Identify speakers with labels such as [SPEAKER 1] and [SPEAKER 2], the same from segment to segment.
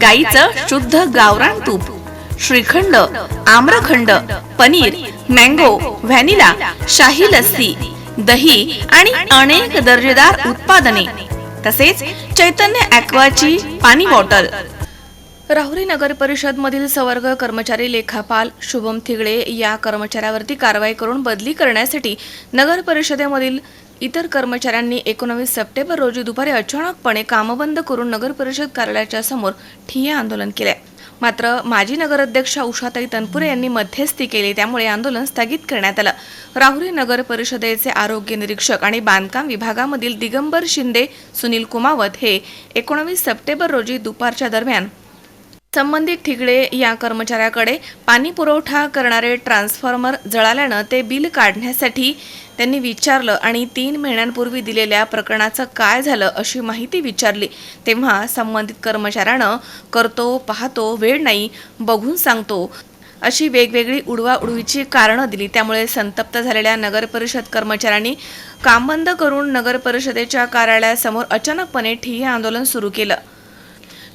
[SPEAKER 1] गाईचं शुद्ध गावरान तूप श्रीखंड आम्रखंड पनीर मँगो व्हॅनिला शाही लस्सी दही आणि अनेक दर्जेदार उत्पादने तसेच चैतन्य ॲक्वाची पाणी बॉटल. राहुरी नगर परिषद मधील सवर्ग कर्मचारी लेखापाल शुभम थिगळे या कर्मचाऱ्यावरती कारवाई करून बदली करण्यासाठी नगर परिषदेमधील इतर कर्मचाऱ्यांनी एकोणवीस सप्टेंबर रोजी दुपारी अचानकपणे कामबंद करून नगर परिषद कार्यालयाच्या समोर ठिय्या आंदोलन केले. मात्र माजी नगराध्यक्षा उषाताई तनपुरे यांनी मध्यस्थी केली त्यामुळे आंदोलन स्थगित करण्यात आलं. राहुरी नगर परिषदेचे आरोग्य निरीक्षक आणि बांधकाम विभागामधील दिगंबर शिंदे सुनील कुमावत हे एकोणवीस सप्टेंबर रोजी दुपारच्या दरम्यान संबंधित ठिगडे या कर्मचाऱ्याकडे पाणी पुरवठा करणारे ट्रान्सफॉर्मर जळाल्यानं ते बिल काढण्यासाठी त्यांनी विचारलं आणि तीन महिन्यांपूर्वी दिलेल्या प्रकरणाचं काय झालं अशी माहिती विचारली. तेव्हा संबंधित कर्मचाऱ्यानं करतो पाहतो वेळ नाही बघून सांगतो अशी वेगवेगळी उडवाउडवीची कारणं दिली. त्यामुळे संतप्त झालेल्या नगरपरिषद कर्मचाऱ्यांनी काम बंद करून नगरपरिषदेच्या कार्यालयासमोर अचानकपणे ठिय्या आंदोलन सुरू केलं.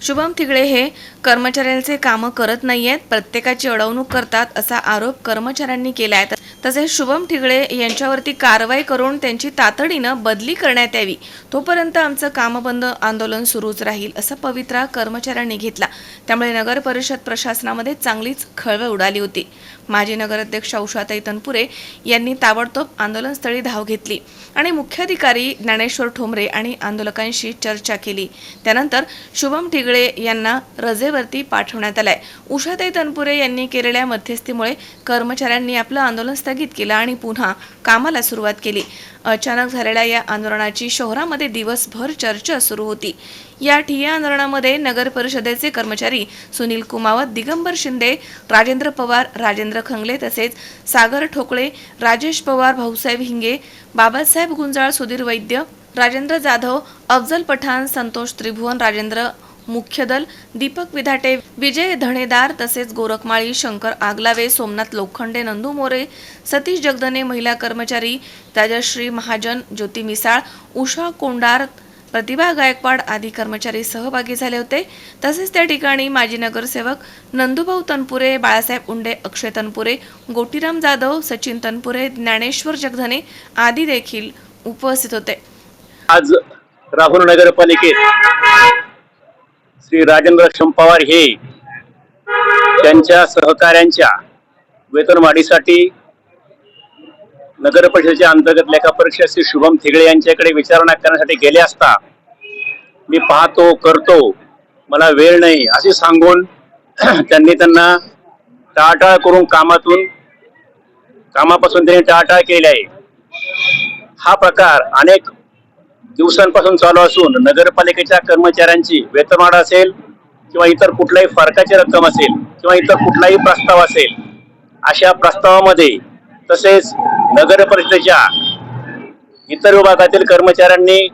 [SPEAKER 1] शुभम थिगडे हे कर्मचाऱ्यांचे कामं करत नाहीयेत प्रत्येकाची अडवणूक करतात असा आरोप कर्मचाऱ्यांनी केला आहे तसेच शुभम ठिगळे यांच्यावरती कारवाई करून त्यांची तातडीनं बदली करण्यात यावी. तोपर्यंत आमचं कामबंद आंदोलन सुरूच राहील असा पवित्रा कर्मचाऱ्यांनी घेतला. त्यामुळे नगर परिषद प्रशासनामध्ये चांगलीच खळबळ उडाली होती. माजी नगराध्यक्ष उषाताई तनपुरे यांनी ताबडतोब आंदोलनस्थळी धाव घेतली आणि मुख्याधिकारी ज्ञानेश्वर ठोंबरे आणि आंदोलकांशी चर्चा केली. त्यानंतर शुभम ठिगळे यांना रजेवरती पाठवण्यात आलाय. उषाताई तनपुरे यांनी केलेल्या मध्यस्थीमुळे कर्मचाऱ्यांनी आपलं आंदोलन स्थगित केलं आणि पुन्हा कामाला सुरुवात केली. अचानक झालेल्या या आंदोलनाची शहरामध्ये दिवसभर चर्चा सुरू होती. या ठिय्या आंदोलनामध्ये नगर परिषदेचे कर्मचारी सुनील कुमावत दिगंबर शिंदे राजेंद्र पवार राजेंद्र खंगले तसेच सागर ठोकळे राजेश पवार भाऊसाहेब हिंगे बाबासाहेब गुंजाळ सुधीर वैद्य राजेंद्र जाधव अफजल पठाण संतोष त्रिभुवन राजेंद्र मुख्यदल दीपक विधाटे विजय धणेदार तसेच गोरखमाळी शंकर आगलावे सोमनाथ लोखंडे नंदू मोरे सतीश जगदने महिला कर्मचारी राजश्री महाजन ज्योती मिसाळ उषा कोंडार प्रतिभा गायकवाड आदी कर्मचारी सहभागी झाले होते. तसेच त्या ठिकाणी माजी नगरसेवक नंदुभाऊ तनपुरे बाळासाहेब उंडे अक्षय तनपुरे गोटीराम जाधव सचिन तनपुरे ज्ञानेश्वर जगधने आदी देखील उपस्थित होते.
[SPEAKER 2] आज राहुल नगरपालिकेत श्री राजेंद्र पवार हे त्यांच्या सहकाऱ्यांच्या वेतनवाढीसाठी नगर परिषदेच्या अंतर्गत लेखा परीक्षा श्री शुभम थिगळे यांच्याकडे विचारणा करण्यासाठी गेले असता मी पाहतो करतो मला वेळ नाही असे सांगून त्यांनी त्यांना टाळटाळ करून कामातून कामापासून त्यांनी टाळटाळ केली आहे. हा प्रकार अनेक दिवसांपासून चालू असून नगरपालिकेच्या कर्मचाऱ्यांची वेतनवाढ असेल किंवा इतर कुठल्याही फरकाची रक्कम असेल किंवा इतर कुठलाही प्रस्ताव असेल अशा प्रस्तावामध्ये तसेच नगर परिषदेच्या इतर विभागातील कर्मचाऱ्यांनी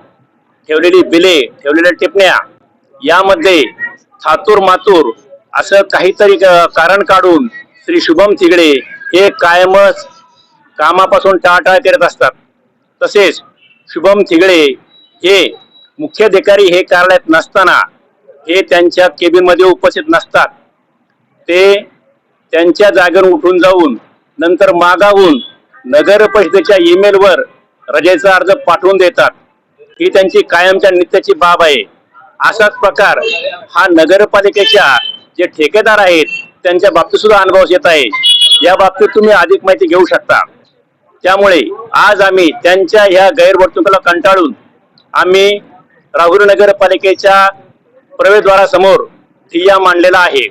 [SPEAKER 2] ठेवलेली बिले ठेवलेल्या टिपण्या यामध्ये थातूर मातूर असं काहीतरी क- कारण काढून श्री शुभम थिगडे हे कायमच कामापासून टाळटाळ करत असतात. तसेच शुभम थिगडे हे मुख्याधिकारी हे कार्यालयात नसताना हे त्यांच्या केबिनमध्ये उपस्थित नसतात. ते त्यांच्या जागेवर उठून जाऊन नंतर मागावून नगर परिषदेच्या ईमेल वर रजेचा अर्ज पाठवून देतात. ही त्यांची कायमच्या नित्याची बाब आहे. असाच प्रकार हा नगरपालिकेच्या जे ठेकेदार आहेत त्यांच्या बाबतीत सुद्धा अनुभव येत आहे. या बाबतीत तुम्ही अधिक माहिती घेऊ शकता. त्यामुळे आज आम्ही त्यांच्या ह्या गैरवर्तणुकीला कंटाळून आम्ही राहुरी नगरपालिकेच्या प्रवेशद्वारासमोर ठिय्या मांडलेला आहे.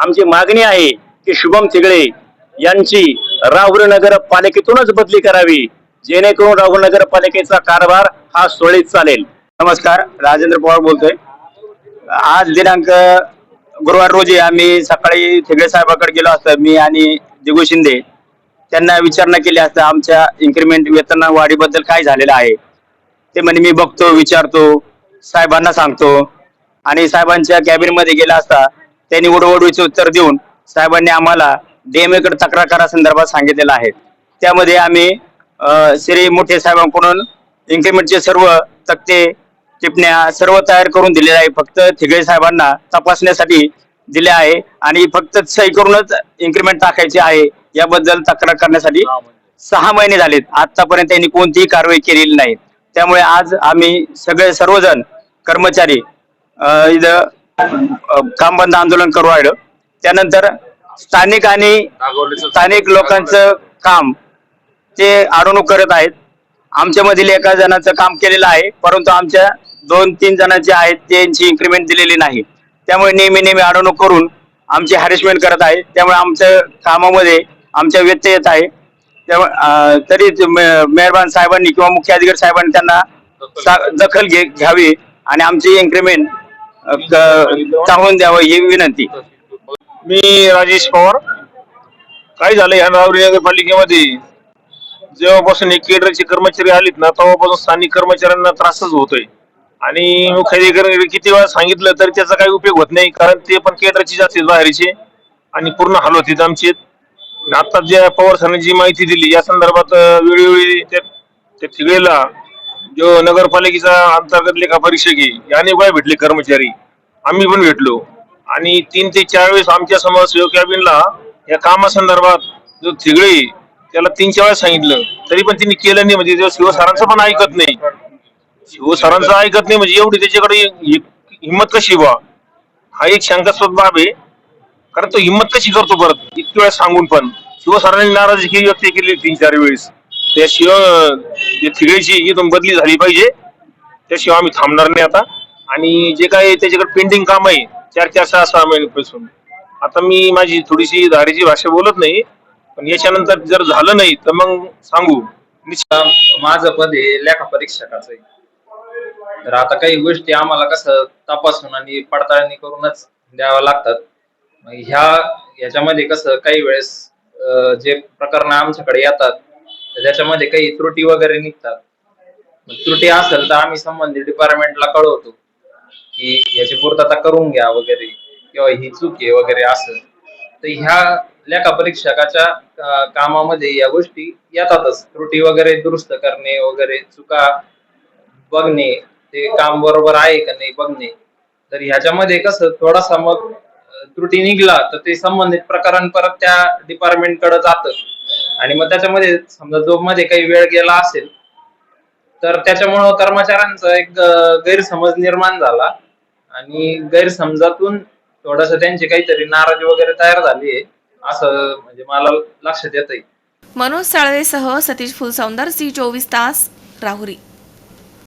[SPEAKER 2] आमची मागणी आहे की शुभम थिगळे यांची राहुरी नगरपालिकेतूनच बदली करावी. जेणेकरून राहुल नगर पालिकेचा कारभार हा सुरळीत चालेल.
[SPEAKER 3] नमस्कार राजेंद्र पवार बोलतोय. आज दिनांक गुरुवार रोजी आम्ही सकाळी ठेगडे साहेबाकडे गेलो असतो मी आणि दिगू शिंदे. त्यांना विचारणा केली असता आमच्या इन्क्रीमेंट वेतन वाढीबद्दल काय झालेलं आहे? ते म्हणे मी बघतो विचारतो साहेबांना सांगतो. आणि साहेबांच्या कॅबिनमध्ये गेला असता त्यांनी उडवडूचे उत्तर देऊन साहेबांनी आम्हाला डीएमए कडे तक्रार करा संदर्भात सांगितलेलं आहे. त्यामध्ये आम्ही श्री मोठे साहेबांकडून इन्क्रीमेंटचे सर्व तक्ते टिपण्या सर्व तयार करून दिलेले आहे. फक्त थिगळे साहेबांना तपासण्यासाठी दिले आहे आणि फक्त सही करूनच इन्क्रीमेंट टाकायची आहे. याबद्दल तक्रार करण्यासाठी सहा महिने. झालेत. आतापर्यंत त्यांनी कोणतीही कारवाई केलेली नाही. त्यामुळे आज आम्ही सगळे सर्वजण कर्मचारी इथं काम बंद आंदोलन करू राहिलो. त्यानंतर स्थानिक आणि स्थानिक लोकांचं काम ते अडवणूक करत आहेत. आमच्या मधील एका जणाचं काम केलेलं आहे परंतु आमच्या दोन तीन जणांचे आहेत त्यांची इन्क्रीमेंट दिलेली नाही. त्यामुळे नेहमी नेहमी अडवणूक करून आमची हॅरेसमेंट करत आहे. त्यामुळे आमच्या कामामध्ये आमच्या व्यत्यय येत आहे. त्यामुळे तरी मेहरबान साहेबांनी किंवा मुख्य अधिकारी साहेबांनी त्यांना दखल घे घ्यावी आणि आमची इन्क्रीमेंट टाळून द्यावं ही विनंती.
[SPEAKER 4] मी राजेश पवार. काय झालं ह्या रावरी नगरपालिकेमध्ये? जेव्हापासून हे केडरचे कर्मचारी आलेत ना तेव्हापासून स्थानिक कर्मचाऱ्यांना त्रासच होतोय. आणि मुख्याधिकारी किती वेळा सांगितलं तरी त्याचा काही उपयोग होत नाही कारण ते पण केडरची जातील बाहेरचे आणि पूर्ण हाल होते आमचे आता ज्या पवार सरांनी जी माहिती दिली या संदर्भात वेळोवेळी त्या त्या ठिगळेला जो नगरपालिकेचा अंतर्गत लेखा परीक्षक आहे याने काय भेटले कर्मचारी. आम्ही पण भेटलो. आणि तीन ते चार वेळेस आमच्या समाजसेवक कॅबिनला या कामासंदर्भात जो थिगळे त्याला तीन चार वेळेस सांगितलं. तरी पण त्यांनी केलं नाही म्हणजे तेव्हा शिवसरांचं पण ऐकत नाही. शिवसरांचं ऐकत नाही म्हणजे एवढी त्याच्याकडे हिंमत कशी बा हा एक शंकास्पद बाब आहे. कारण तो हिंमत कशी करतो परत? इतक्या वेळेस सांगून पण. शिवसरांनी नाराजी व्यक्त केली तीन चार वेळेस. त्या शिव जे थिगळेची इथून बदली झाली पाहिजे त्याशिवाय आम्ही थांबणार नाही आता. आणि जे काही त्याच्याकडे पेंडिंग काम आहे चार चार सहा सहा महिन्यापासून. आता मी माझी थोडीशी धाडीची भाषा बोलत नाही पण याच्यानंतर जर झालं नाही तर मग सांगू.
[SPEAKER 5] माझं पद हे लेखा परीक्षकाचं आहे. तर आता काही गोष्टी आम्हाला कसं तपासून आणि पडताळणी करूनच द्याव्या लागतात. मग ह्या याच्यामध्ये कसं काही वेळेस जे प्रकरण आमच्याकडे येतात त्याच्यामध्ये काही त्रुटी वगैरे निघतात. त्रुटी असेल तर आम्ही संबंधित डिपार्टमेंटला कळवतो. की याची पूर्तता करून घ्या वगैरे किंवा ही चूक आहे वगैरे असं. तर ह्या लेखा परीक्षकाच्या कामामध्ये या गोष्टी येतातच. त्रुटी वगैरे दुरुस्त करणे वगैरे चुका बघणे ते काम बरोबर आहे का नाही बघणे. तर ह्याच्यामध्ये कसं थोडासा मग त्रुटी निघला तर ते संबंधित प्रकरण परत त्या डिपार्टमेंटकडे जातं. आणि मग त्याच्यामध्ये समजा जो मध्ये काही वेळ गेला असेल तर त्याच्यामुळं कर्मचाऱ्यांचा एक गैरसमज निर्माण झाला. आणि गैरसमजातून थोडस त्यांची काहीतरी नाराजी वगैरे तयार झाली आहे असं म्हणजे मला लक्षात येत
[SPEAKER 1] मनोज साळवेसह सतीश फुलसौंदर सी चोवीस तास राहुरी.